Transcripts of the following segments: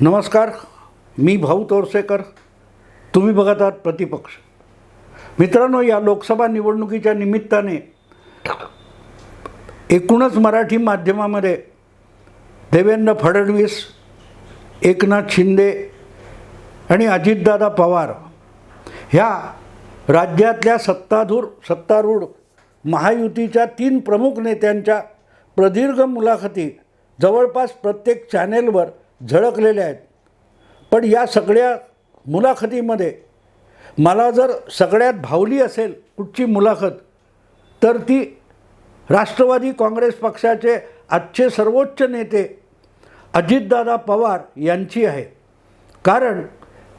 नमस्कार मी भाऊ तोरसेकर. तुम्ही बघत आहात प्रतिपक्ष. मित्रांनो या लोकसभा निवडणुकीच्या निमित्ताने एकूणच मराठी माध्यमामध्ये देवेंद्र फडणवीस एकनाथ शिंदे आणि अजितदादा पवार ह्या राज्यातल्या सत्ताधूर सत्तारूढ महायुतीच्या तीन प्रमुख नेत्यांच्या प्रदीर्घ मुलाखती जवळपास प्रत्येक चॅनेलवर झळकलेल्या आहेत. पण या सगळ्या मुलाखतीमध्ये मला जर सगळ्यात भावली असेल कुठची मुलाखत तर ती राष्ट्रवादी काँग्रेस पक्षाचे आजचे सर्वोच्च नेते अजितदादा पवार यांची आहे. कारण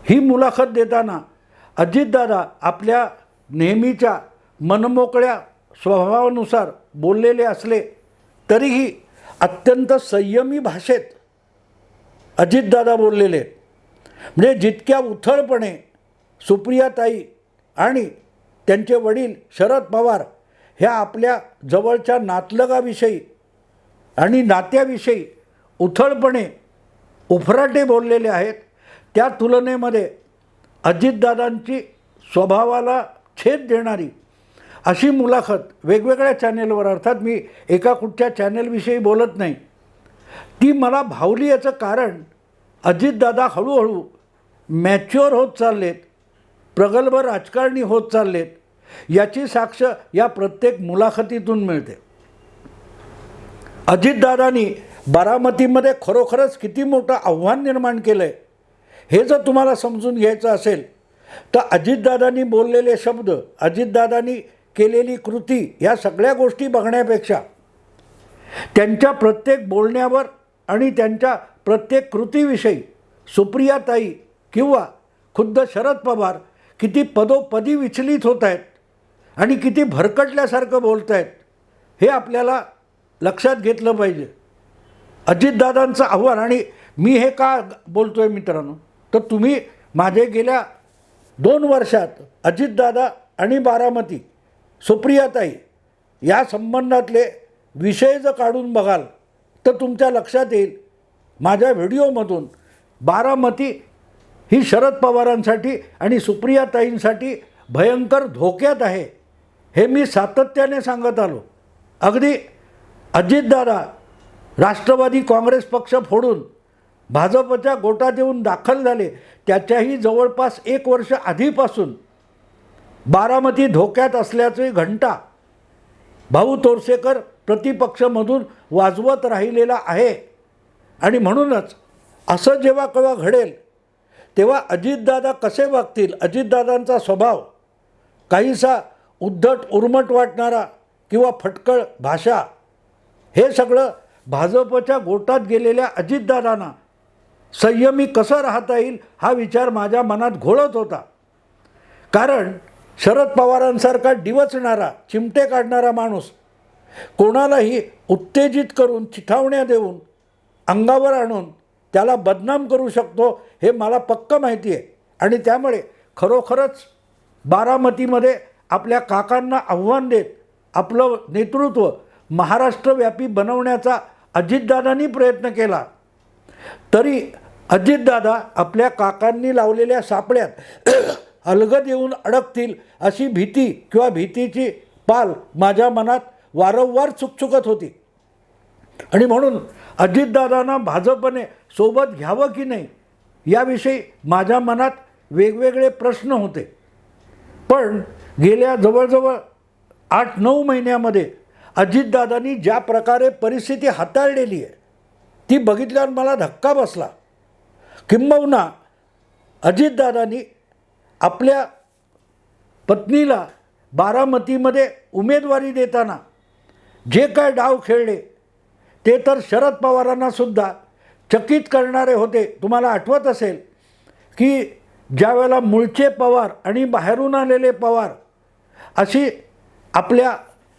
ही मुलाखत देताना अजितदादा आपल्या नेहमीच्या मनमोकळ्या स्वभावानुसार बोललेले असले तरीही अत्यंत संयमी भाषेत अजितदादा बोललेले आहेत. म्हणजे जितक्या उथळपणे सुप्रियाताई आणि त्यांचे वडील शरद पवार ह्या आपल्या जवळच्या नातलगाविषयी आणि नात्याविषयी उथळपणे उफराटे बोललेले आहेत त्या तुलनेमध्ये अजितदादांची स्वभावाला छेद देणारी अशी मुलाखत वेगवेगळ्या चॅनेलवर अर्थात मी एका कुठच्या चॅनेलविषयी बोलत नाही. ती मला भावली याचं कारण अजितदादा हळूहळू मॅच्युअर होत चाललेत प्रगल्भ राजकारणी होत चाललेत याची साक्ष या प्रत्येक मुलाखतीतून मिळते. अजितदादांनी बारामतीमध्ये खरोखरच किती मोठं आव्हान निर्माण केलं आहे हे जर तुम्हाला समजून घ्यायचं असेल तर अजितदादांनी बोललेले शब्द अजितदादांनी केलेली कृती ह्या सगळ्या गोष्टी बघण्यापेक्षा त्यांच्या प्रत्येक बोलण्यावर आणि त्यांच्या प्रत्येक कृतीविषयी सुप्रियाताई किंवा खुद्द शरद पवार किती पदोपदी विचलित होत आहेत आणि किती भरकटल्यासारखं बोलत आहेत हे आपल्याला लक्षात घेतलं पाहिजे. अजितदादांचं आव्हान आणि मी हे का बोलतो आहे मित्रांनो तर तुम्ही माझे गेल्या दोन वर्षात अजितदादा आणि बारामती सुप्रियाताई या संबंधातले विषय जर काढून बघाल तर तुमच्या लक्षात येईल माझ्या व्हिडिओमधून बारामती ही शरद पवारांसाठी आणि सुप्रियाताईंसाठी भयंकर धोक्यात आहे हे मी सातत्याने सांगत आलो. अगदी अजितदादा राष्ट्रवादी काँग्रेस पक्ष फोडून भाजपच्या गोटात येऊन दाखल झाले त्याच्याही जवळपास एक वर्ष आधीपासून. बारामती धोक्यात असल्याची घंटा भाऊ तोरसेकर प्रतिपक्षमधून वाजवत राहिलेला आहे. आणि म्हणूनच असं जेव्हा केव्हा घडेल तेव्हा अजितदादा कसे वागतील अजितदादांचा स्वभाव काहीसा उद्धट उर्मट वाटणारा किंवा फटकळ भाषा हे सगळं भाजपच्या गोटात गेलेल्या अजितदादांना संयमी कसं राहता येईल हा विचार माझ्या मनात घोळत होता. कारण शरद पवारांसारखा डिवचणारा चिमटे काढणारा माणूस कोणालाही उत्तेजित करून चिथावण्या देऊन अंगावर आणून त्याला बदनाम करू शकतो हे मला पक्क माहिती आहे. आणि त्यामुळे खरोखरच बारामतीमध्ये आपल्या काकांना आव्हान देत आपलं नेतृत्व महाराष्ट्रव्यापी बनवण्याचा अजितदादांनी प्रयत्न केला. तरी अजितदादा आपल्या काकांनी लावलेल्या सापळ्यात अलगद येऊन अडकतील अशी भीती किंवा भीतीची पाल माझ्या मनात वारंवार चुकचुकत होती. आणि म्हणून अजितदादांना भाजपने सोबत घ्यावं की नाही याविषयी माझ्या मनात वेगवेगळे प्रश्न होते. पण गेल्या जवळजवळ आठ नऊ महिन्यामध्ये अजितदादांनी ज्या प्रकारे परिस्थिती हाताळलेली आहे ती बघितल्यावर मला धक्का बसला. किंबहुना अजितदादांनी आपल्या पत्नीला बारामतीमध्ये उमेदवारी देताना जे काय डाव खेळले ते तर शरद पवारांनासुद्धा चकित करणारे होते. तुम्हाला आठवत असेल की ज्यावेळेला मूळचे पवार आणि बाहेरून आलेले पवार अशी आपल्या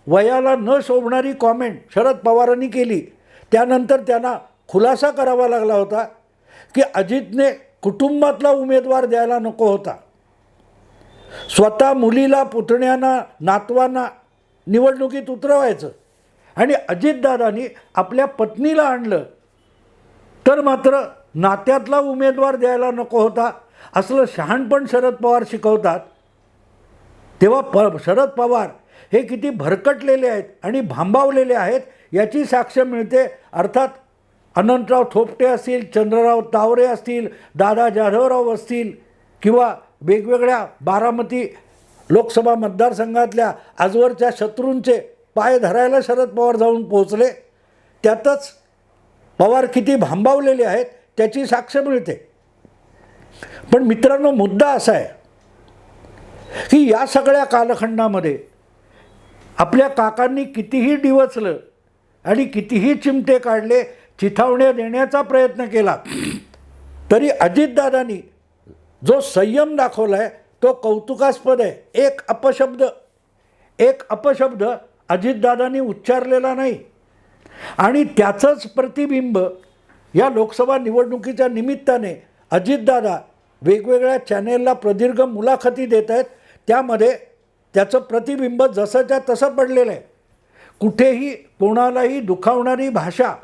वयाला न शोभणारी कॉमेंट शरद पवारांनी केली. त्यानंतर त्यांना खुलासा करावा लागला होता की अजितने कुटुंबातला उमेदवार द्यायला नको होता. स्वतः मुलीला पुतण्यांना नातवांना निवडणुकीत उतरवायचं. आणि अजितदादांनी आपल्या पत्नीला आणलं. तर मात्र नात्यातला उमेदवार द्यायला नको होता. असलं शहाणपण शरद पवार शिकवतात. तेव्हा प शरद पवार हे किती भरकटलेले आहेत आणि भांबावलेले आहेत याची साक्ष मिळते. अर्थात अनंतराव थोपटे असतील चंद्रराव तावरे असतील दादा जाधवराव असतील किंवा वेगवेगळ्या बारामती लोकसभा मतदारसंघातल्या आजवरच्या शत्रूंचे पाय धरायला शरद पवार जाऊन पोहोचले. त्यातच पवार किती भांबावलेले आहेत त्याची साक्ष मिळते. पण मित्रांनो मुद्दा असा आहे की या सगळ्या कालखंडामध्ये आपल्या काकांनी कितीही डिवचलं आणि कितीही चिमटे काढले चिथावण्या देण्याचा प्रयत्न केला तरी अजितदादांनी जो संयम दाखवला आहे तो कौतुकास्पद आहे. एक अपशब्द एक अपशब्द अजितदादांनी उच्चारलेला नाही. आणि त्याचंच प्रतिबिंब या लोकसभा निवडणुकीच्या निमित्ताने अजितदादा वेगवेगळ्या चॅनेलला प्रदीर्घ मुलाखती देत आहेत. त्यामध्ये त्याचं प्रतिबिंब जसंच्या तसं पडलेलं आहे. कुठेही कोणालाही दुखावणारी भाषा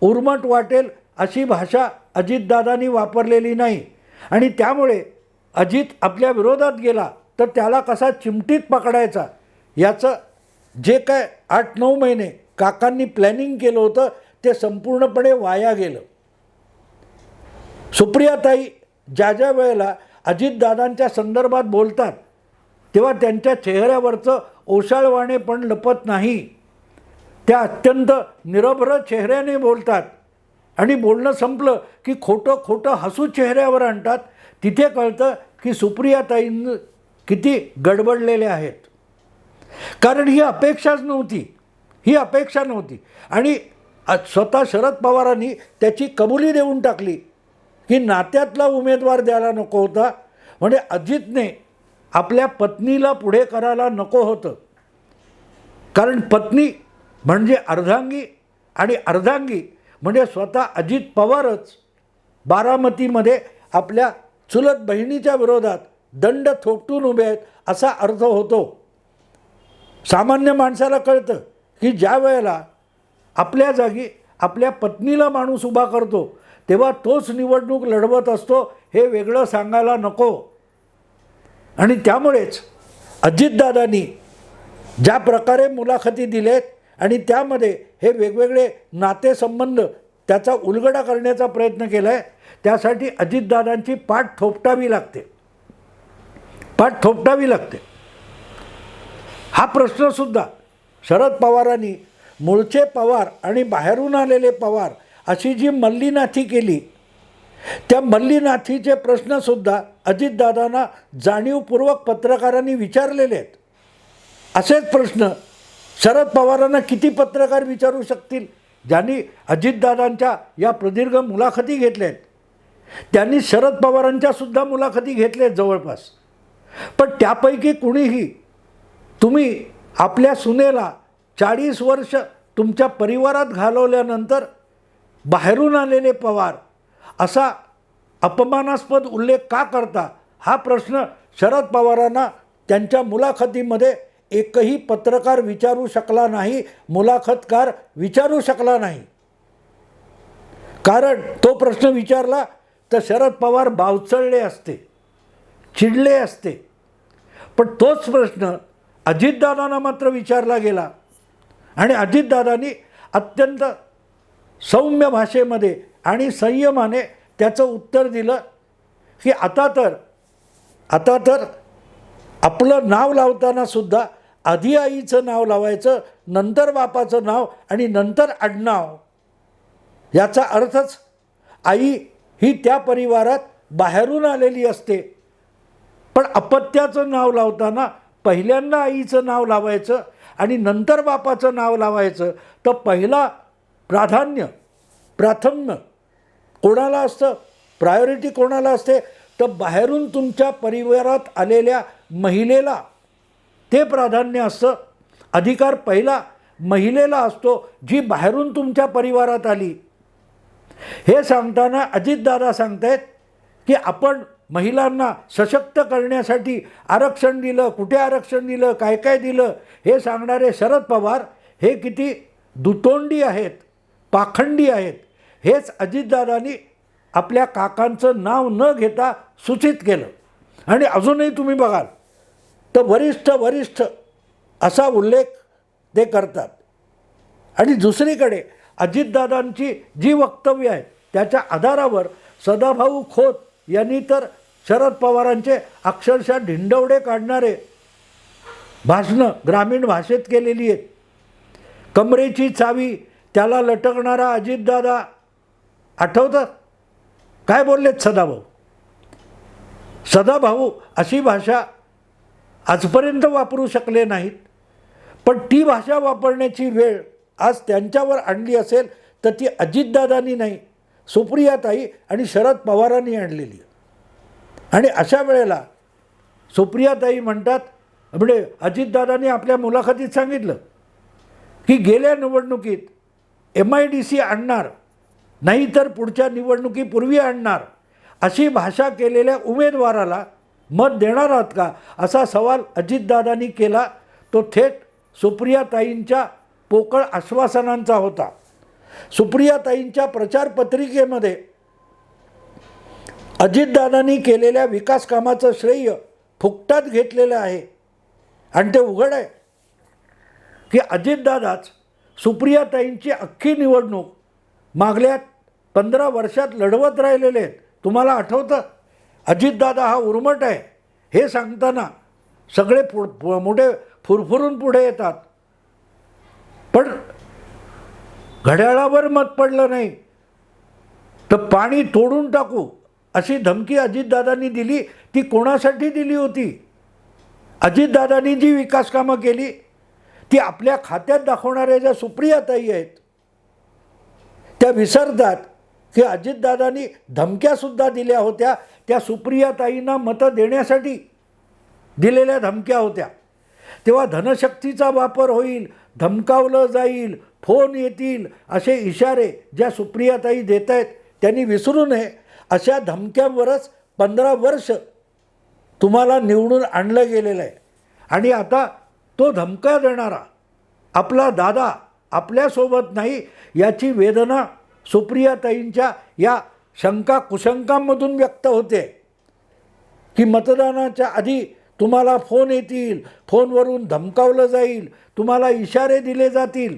उर्मट वाटेल अशी भाषा अजितदादांनी वापरलेली नाही. आणि त्यामुळे अजित आपल्या विरोधात गेला तर त्याला कसा चिमटीत पकडायचा याचं जे काय आठ नऊ महिने काकांनी प्लॅनिंग केलं होतं ते संपूर्णपणे वाया गेलं. सुप्रियाताई ज्या ज्या वेळेला अजितदादांच्या संदर्भात बोलतात तेव्हा त्यांच्या चेहऱ्यावरचं ओशाळवाणे पण लपत नाही. त्या अत्यंत निरभ्र चेहऱ्याने बोलतात आणि बोलणं संपलं की खोटं खोटं हसू चेहऱ्यावर आणतात. तिथे कळतं की सुप्रियाताईं किती गडबडलेले आहेत. कारण ही अपेक्षाच नव्हती. ही अपेक्षा नव्हती. आणि स्वतः शरद पवारांनी त्याची कबुली देऊन टाकली की नात्यातला उमेदवार द्यायला नको होता. म्हणजे अजितने आपल्या पत्नीला पुढे करायला नको होतं. कारण पत्नी म्हणजे अर्धांगी आणि अर्धांगी म्हणजे स्वतः अजित पवारच बारामतीमध्ये आपल्या चुलत बहिणीच्या विरोधात दंड थोपटून उभे आहेत असा अर्थ होतो. सामान्य माणसाला कळतं की ज्या वेळेला आपल्या जागी आपल्या पत्नीला माणूस उभा करतो तेव्हा तोच निवडणूक लढवत असतो हे वेगळं सांगायला नको. आणि त्यामुळेच अजितदादांनी ज्या प्रकारे मुलाखती दिलेत आणि त्यामध्ये हे वेगवेगळे नातेसंबंध त्याचा उलगडा करण्याचा प्रयत्न केला आहे त्यासाठी अजितदादांची पाठ थोपटावी लागते. पाठ थोपटावी लागते. हा प्रश्नसुद्धा. शरद पवारांनी मूळचे पवार आणि बाहेरून आलेले पवार अशी जी मल्लीनाथी केली त्या मल्लीनाथीचे प्रश्नसुद्धा अजितदादांना जाणीवपूर्वक पत्रकारांनी विचारलेले आहेत. असेच प्रश्न शरद पवारांना किती पत्रकार विचारू शकतील? ज्यांनी अजितदादांच्या या प्रदीर्घ मुलाखती घेतल्या आहेत. त्यांनी शरद पवारांच्यासुद्धा मुलाखती घेतल्या आहेत जवळपास. पण त्यापैकी कुणीही तुम्ही आपल्या सुनेला चाळीस वर्ष तुमच्या परिवारात घालवल्यानंतर बाहेरून आलेले पवार असा अपमानास्पद उल्लेख का करता? हा प्रश्न शरद पवारांना त्यांच्या मुलाखतीमध्ये एकही पत्रकार विचारू शकला नाही मुलाखतकार विचारू शकला नाही. कारण तो प्रश्न विचारला तर शरद पवार बावचळले असते चिडले असते. पण तोच प्रश्न अजितदादांना मात्र विचारला गेला. आणि अजितदादांनी अत्यंत सौम्य भाषेमध्ये आणि संयमाने त्याचं उत्तर दिलं की आता तर आता तर आपलं नाव लावताना सुद्धा आधी आईचं नाव लावायचं नंतर बापाचं नाव आणि नंतर आडनाव. याचा अर्थच आई ही त्या परिवारात बाहेरून आलेली असते. पण अपत्याचं नाव लावताना पहिल्यांदा आईचं नाव लावायचं आणि नंतर बापाचं नाव लावायचं तर पहिला प्राधान्य प्राथम्य कोणाला असतं? प्रायोरिटी कोणाला असते? तर बाहेरून तुमच्या परिवारात आलेल्या महिलेला ते प्राधान्य असतं. अधिकार पहिला महिलेला असतो जी बाहेरून तुमच्या परिवारात आली. हे सांगताना अजितदादा सांगतायत की आपण महिलांना सशक्त करण्यासाठी आरक्षण दिलं कुठे आरक्षण दिलं काय काय दिलं हे सांगणारे शरद पवार हे किती दुतोंडी आहेत पाखंडी आहेत. हेच अजितदादांनी आपल्या काकांचं नाव न घेता सूचित केलं. आणि अजूनही तुम्ही बघाल तर वरिष्ठ वरिष्ठ असा उल्लेख ते करतात. आणि दुसरीकडे अजितदादांची जी वक्तव्य आहेत त्याच्या आधारावर सदाभाऊ खोत यांनी तर शरद पवारांचे अक्षरशः ढिंडवडे काढणारे भाषणं ग्रामीण भाषेत केलेली आहेत. कमरेची चावी त्याला लटकणारा अजितदादा आठवतं काय बोललेत सदाभाऊ? सदाभाऊ अशी भाषा आजपर्यंत वापरू शकले नाहीत. पण ती भाषा वापरण्याची वेळ आज त्यांच्यावर आणली असेल तर ती अजितदादांनी नाही. सुप्रियाताई आणि शरद पवारांनी आणलेली आणि अशा वेळेला सुप्रियाताई म्हणतात म्हणजे अजितदादांनी आपल्या मुलाखतीत सांगितलं की गेल्या निवडणुकीत एम आय डी सी आणणार नाहीतर पुढच्या निवडणुकीपूर्वी आणणार अशी भाषा केलेल्या उमेदवाराला मत देणार आहात का? असा सवाल अजितदादांनी केला. तो थेट सुप्रियाताईंच्या पोकळ आश्वासनांचा होता. सुप्रियाताईंच्या प्रचार पत्रिकेमध्ये अजितदादांनी केलेल्या विकास कामाचं श्रेय फुकटात घेतलेलं आहे. आणि ते उघड आहे की अजितदादाच सुप्रियाताईंची अख्खी निवडणूक मागल्या पंधरा वर्षात लढवत राहिलेले आहेत. तुम्हाला आठवतं? अजितदादा हा उर्मट आहे. हे सांगताना सगळे पु पु- मोठे फुरफुरून पुढे येतात. पण घड्याळावर मत पडलं नाही. तर पाणी तोडून टाकू अशी धमकी अजितदादांनी दिली ती कोणासाठी दिली होती? अजितदादांनी जी विकास कामं केली ती आपल्या खात्यात दाखवणाऱ्या ज्या सुप्रियाताई आहेत त्या विसरतात की अजितदादांनी धमक्यासुद्धा दिल्या होत्या त्या सुप्रियाताईंना मतं देण्यासाठी दिलेल्या धमक्या होत्या. तेव्हा धनशक्तीचा वापर होईल धमकावलं जाईल फोन येतील असे इशारे ज्या सुप्रियाताई देत आहेत त्यांनी विसरू नये. अशा धमक्यांवरच पंधरा वर्ष तुम्हाला निवडून आणलं गेलेलं आहे. आणि आता तो धमका देणारा आपला दादा आपल्यासोबत नाही याची वेदना सुप्रियाताईंच्या या शंका कुशंकांमधून व्यक्त होते. की मतदानाच्या आधी तुम्हाला फोन येतील फोनवरून धमकावलं जाईल तुम्हाला इशारे दिले जातील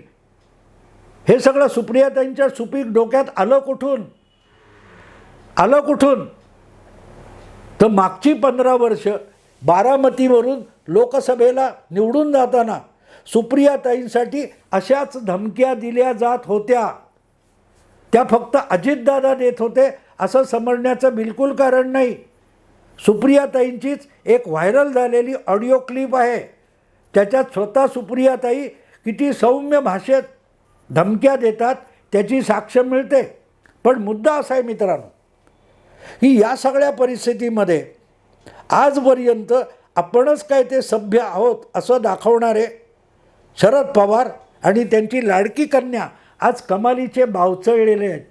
हे सगळं सुप्रियाताईंच्या सुपीक डोक्यात आलं कुठून? आलं कुठून? तर मागची पंधरा वर्ष बारामतीवरून लोकसभेला निवडून जाताना सुप्रियाताईंसाठी अशाच धमक्या दिल्या जात होत्या. त्या फक्त अजितदादा देत होते असं समजण्याचं बिलकुल कारण नाही. सुप्रियाताईंचीच एक व्हायरल झालेली ऑडिओ क्लिप आहे. त्याच्यात स्वतः सुप्रियाताई किती सौम्य भाषेत धमक्या देतात त्याची साक्ष मिळते. पण मुद्दा असा आहे मित्रांनो की या सगळ्या परिस्थितीमध्ये आजपर्यंत आपणच काय ते सभ्य आहोत असं दाखवणारे शरद पवार आणि त्यांची लाडकी कन्या आज कमालीचे बावचळलेले आहेत.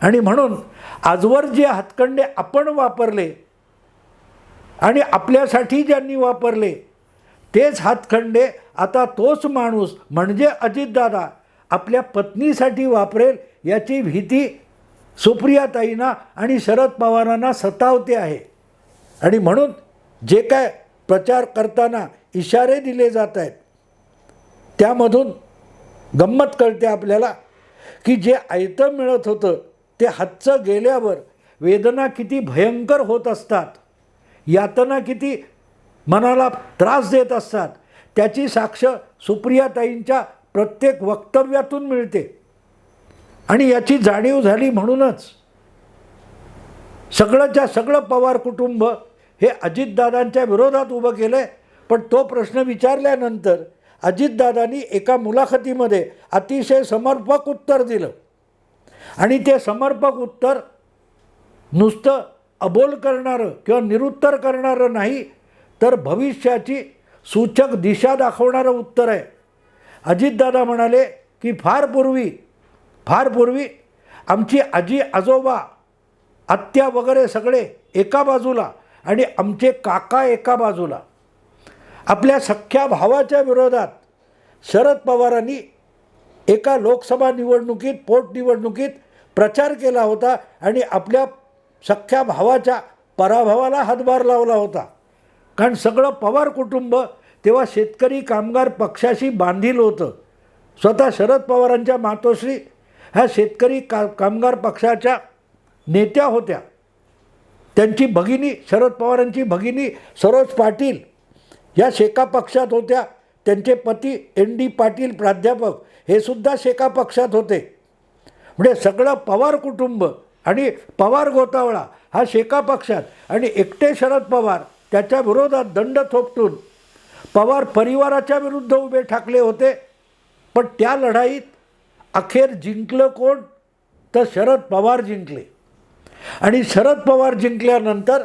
आणि म्हणून आजवर जे हातकंडे आपण वापरले आणि आपल्यासाठी ज्यांनी वापरले तेच हातखंडे आता तोच माणूस म्हणजे अजितदादा आपल्या पत्नीसाठी वापरेल याची भीती सुप्रियाताईंना आणि शरद पवारांना सतावते आहे. आणि म्हणून जे काय प्रचार करताना इशारे दिले जात आहेत त्यामधून गंमत कळते आपल्याला की जे आयतं मिळत होतं ते हातचं गेल्यावर वेदना किती भयंकर होत असतात यातना किती मनाला त्रास देत असतात त्याची साक्ष सुप्रियाताईंच्या प्रत्येक वक्तव्यातून मिळते. आणि याची जाणीव झाली म्हणूनच सगळंच्या सगळं पवार कुटुंब हे अजितदादांच्या विरोधात उभं केलं आहे पण तो प्रश्न विचारल्यानंतर अजितदादांनी एका मुलाखतीमध्ये अतिशय समर्पक उत्तर दिलं. आणि ते समर्पक उत्तर नुसतं अबोल करणारं किंवा निरुत्तर करणारं नाही तर भविष्याची सूचक दिशा दाखवणारं उत्तर आहे. अजितदादा म्हणाले की फार पूर्वी फार पूर्वी आमची आजी आजोबा आत्या वगैरे सगळे एका बाजूला आणि आमचे काका एका बाजूला. आपल्या सख्ख्या भावाच्या विरोधात शरद पवारांनी एका लोकसभा निवडणुकीत पोटनिवडणुकीत प्रचार केला होता आणि आपल्या सख्ख्या भावाच्या पराभवाला हातभार लावला होता. कारण सगळं पवार कुटुंब तेव्हा शेतकरी कामगार पक्षाशी बांधील होतं. स्वतः शरद पवारांच्या मातोश्री ह्या शेतकरी का कामगार पक्षाच्या नेत्या होत्या. त्यांची भगिनी शरद पवारांची भगिनी सरोज पाटील या शेका पक्षात होत्या. त्यांचे पती एन डी पाटील प्राध्यापक हे सुद्धा शेका पक्षात होते. म्हणजे सगळं पवार कुटुंब आणि पवार गोतावळा हा शेका पक्षात आणि एकटे शरद पवार त्याच्या विरोधात दंड थोपटून पवार परिवाराच्या विरुद्ध उभे ठाकले होते पण त्या लढाईत अखेर जिंकलं कोण? तर शरद पवार जिंकले. आणि शरद पवार जिंकल्यानंतर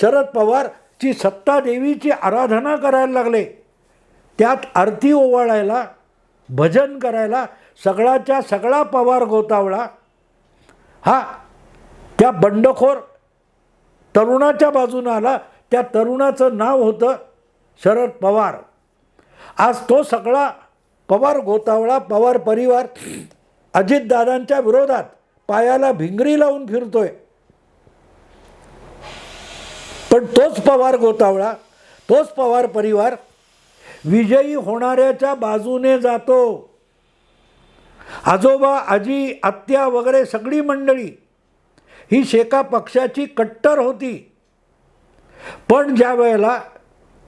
शरद पवारची सत्ता देवीची आराधना करायला लागले. त्यात आरती ओवाळायला भजन करायला सगळाच्या सगळा पवार गोतावळा हा त्या बंडखोर तरुणाच्या बाजूनं आला. त्या तरुणाचं नाव होतं शरद पवार. आज तो सगळा पवार गोतावळा पवार परिवार अजितदादांच्या विरोधात पायाला भिंगरी लावून फिरतोय. पण तोच पवार गोतावळा तोच पवार परिवार विजयी होणाऱ्याच्या बाजूने जातो. आजोबा आजी आत्या वगैरे सगळी मंडळी ही शेका पक्षाची कट्टर होती. पण ज्या वेळेला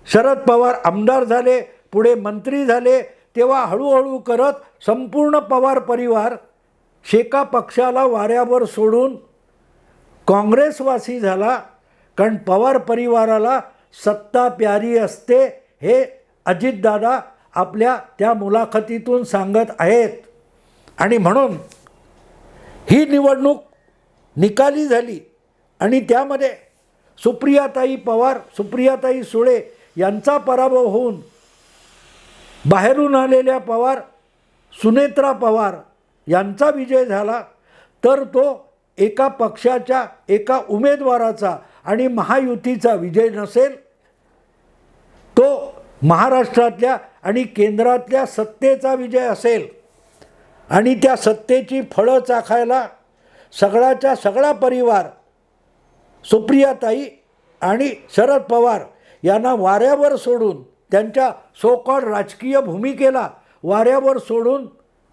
शरद पवार आमदार झाले पुढे मंत्री झाले तेव्हा हळूहळू करत संपूर्ण पवार परिवार शेका पक्षाला वाऱ्यावर सोडून काँग्रेसवासी झाला. कारण पवार परिवाराला सत्ता प्यारी असते हे अजितदादा आपल्या त्या मुलाखतीतून सांगत आहेत. आणि म्हणून ही निवडणूक निकाली झाली. आणि त्यामध्ये सुप्रियाताई पवार सुप्रियाताई सुळे यांचा पराभव होऊन बाहेरून आलेल्या पवार सुनेत्रा पवार यांचा विजय झाला. तर तो एका पक्षाच्या एका उमेदवाराचा आणि महायुतीचा विजय नसेल. तो महाराष्ट्रातल्या आणि केंद्रातल्या सत्तेचा विजय असेल. आणि त्या सत्तेची फळं चाखायला सगळाच्या सगळा परिवार सुप्रियाताई आणि शरद पवार यांना वाऱ्यावर सोडून त्यांच्या सोकॉड राजकीय भूमिकेला वाऱ्यावर सोडून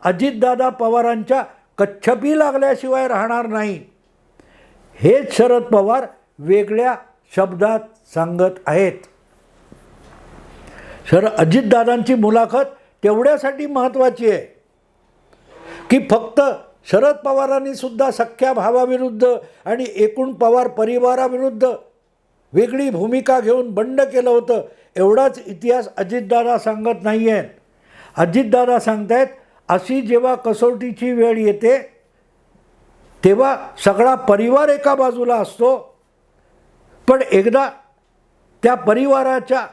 अजितदादा पवारांच्या कच्छपी लागल्याशिवाय राहणार नाही. हेच शरद पवार वेगळ्या शब्दात सांगत आहेत. शर अजितदादांची मुलाखत तेवढ्यासाठी महत्त्वाची आहे की फक्त शरद पवारांनी सुद्धा सख्ख्या भावाविरुद्ध आणि एकूण पवार परिवाराविरुद्ध वेगळी भूमिका घेऊन बंड केलं होतं. एवढाच इतिहास अजितदादा सांगत नाही आहेत अजितदादा सांगतायत अशी जेव्हा कसोटीची वेळ येते तेव्हा सगळा परिवार एका बाजूला असतो. पण एकदा त्या परिवाराच्या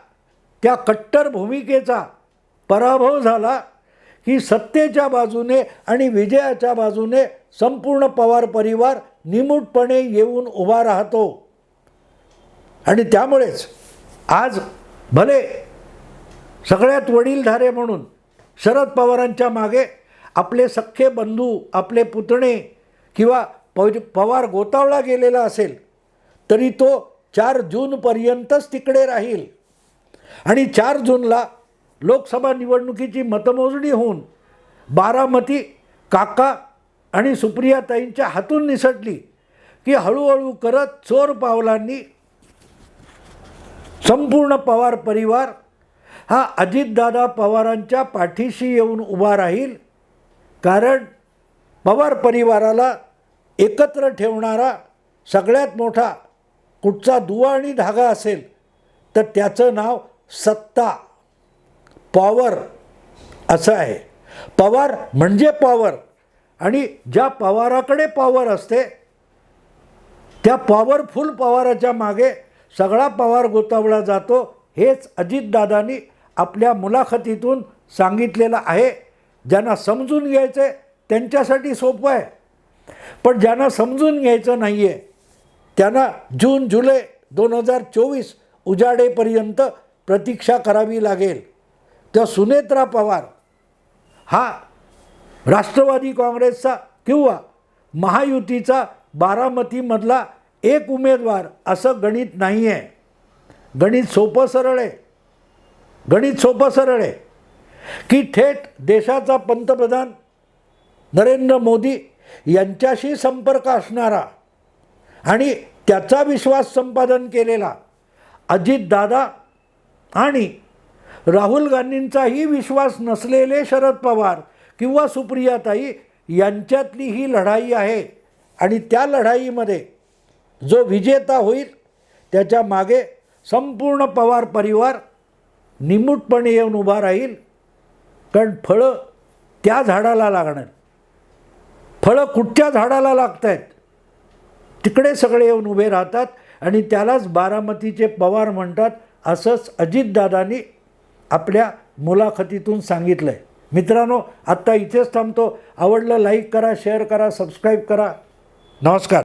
त्या कट्टर भूमिकेचा पराभव झाला की सत्तेच्या बाजूने आणि विजयाच्या बाजूने संपूर्ण पवार परिवार निमूटपणे येऊन उभा राहतो. आणि त्यामुळेच आज भले सगळ्यात वडीलधारे म्हणून शरद पवारांच्या मागे आपले सख्खे बंधू आपले पुतणे किंवा प पवार गोतावळा गेलेला असेल तरी तो चार जूनपर्यंतच तिकडे राहील. आणि चार जूनला लोकसभा निवडणुकीची मतमोजणी होऊन बारामती काका आणि सुप्रियाताईंच्या हातून निसटली की हळूहळू करत चोर पावलांनी संपूर्ण पवार परिवार हा अजितदादा पवारांच्या पाठीशी येऊन उभा राहील. कारण पवार परिवाराला एकत्र ठेवणारा सगळ्यात मोठा कुठचा दुवा आणि धागा असेल तर त्याचं नाव सत्ता. पॉवर असं आहे. पवार म्हणजे पॉवर. आणि ज्या पवाराकडे पॉवर असते त्या पॉवरफुल पवाराच्या मागे सगळा पवार गोतावळा जातो हेच अजितदादांनी आपल्या मुलाखतीतून सांगितलेलं आहे. ज्यांना समजून घ्यायचं आहे त्यांच्यासाठी सोपं आहे. पण ज्यांना समजून घ्यायचं नाही आहे त्यांना जून जुलै दोन हजार चोवीस उजाडेपर्यंत प्रतीक्षा करावी लागेल. त्या सुनेत्रा पवार हा राष्ट्रवादी काँग्रेसचा किंवा महायुतीचा बारामतीमधला एक उमेदवार असं गणित नाही आहे गणित सोपं सरळ आहे. गणित सोपं सरळ आहे. की थेट देशाचा पंतप्रधान नरेंद्र मोदी यांच्याशी संपर्क असणारा आणि त्याचा विश्वास संपादन केलेला अजितदादा आणि राहुल गांधींचाही विश्वास नसलेले शरद पवार किंवा सुप्रियाताई यांच्यातली ही लढाई आहे. आणि त्या लढाईमध्ये जो विजेता होईल त्याच्यामागे संपूर्ण पवार परिवार निमूटपणे येऊन उभा राहील. कारण फळं त्या झाडाला लागणार. फळं कुठच्या झाडाला लागत आहेत तिकडे सगळे येऊन उभे राहतात आणि त्यालाच बारामतीचे पवार म्हणतात असंच अजितदादांनी आपल्या मुलाखतीतून सांगितलं आहे मित्रांनो आत्ता इथेच थांबतो. आवडलं लाईक करा शेअर करा सबस्क्राईब करा. नमस्कार.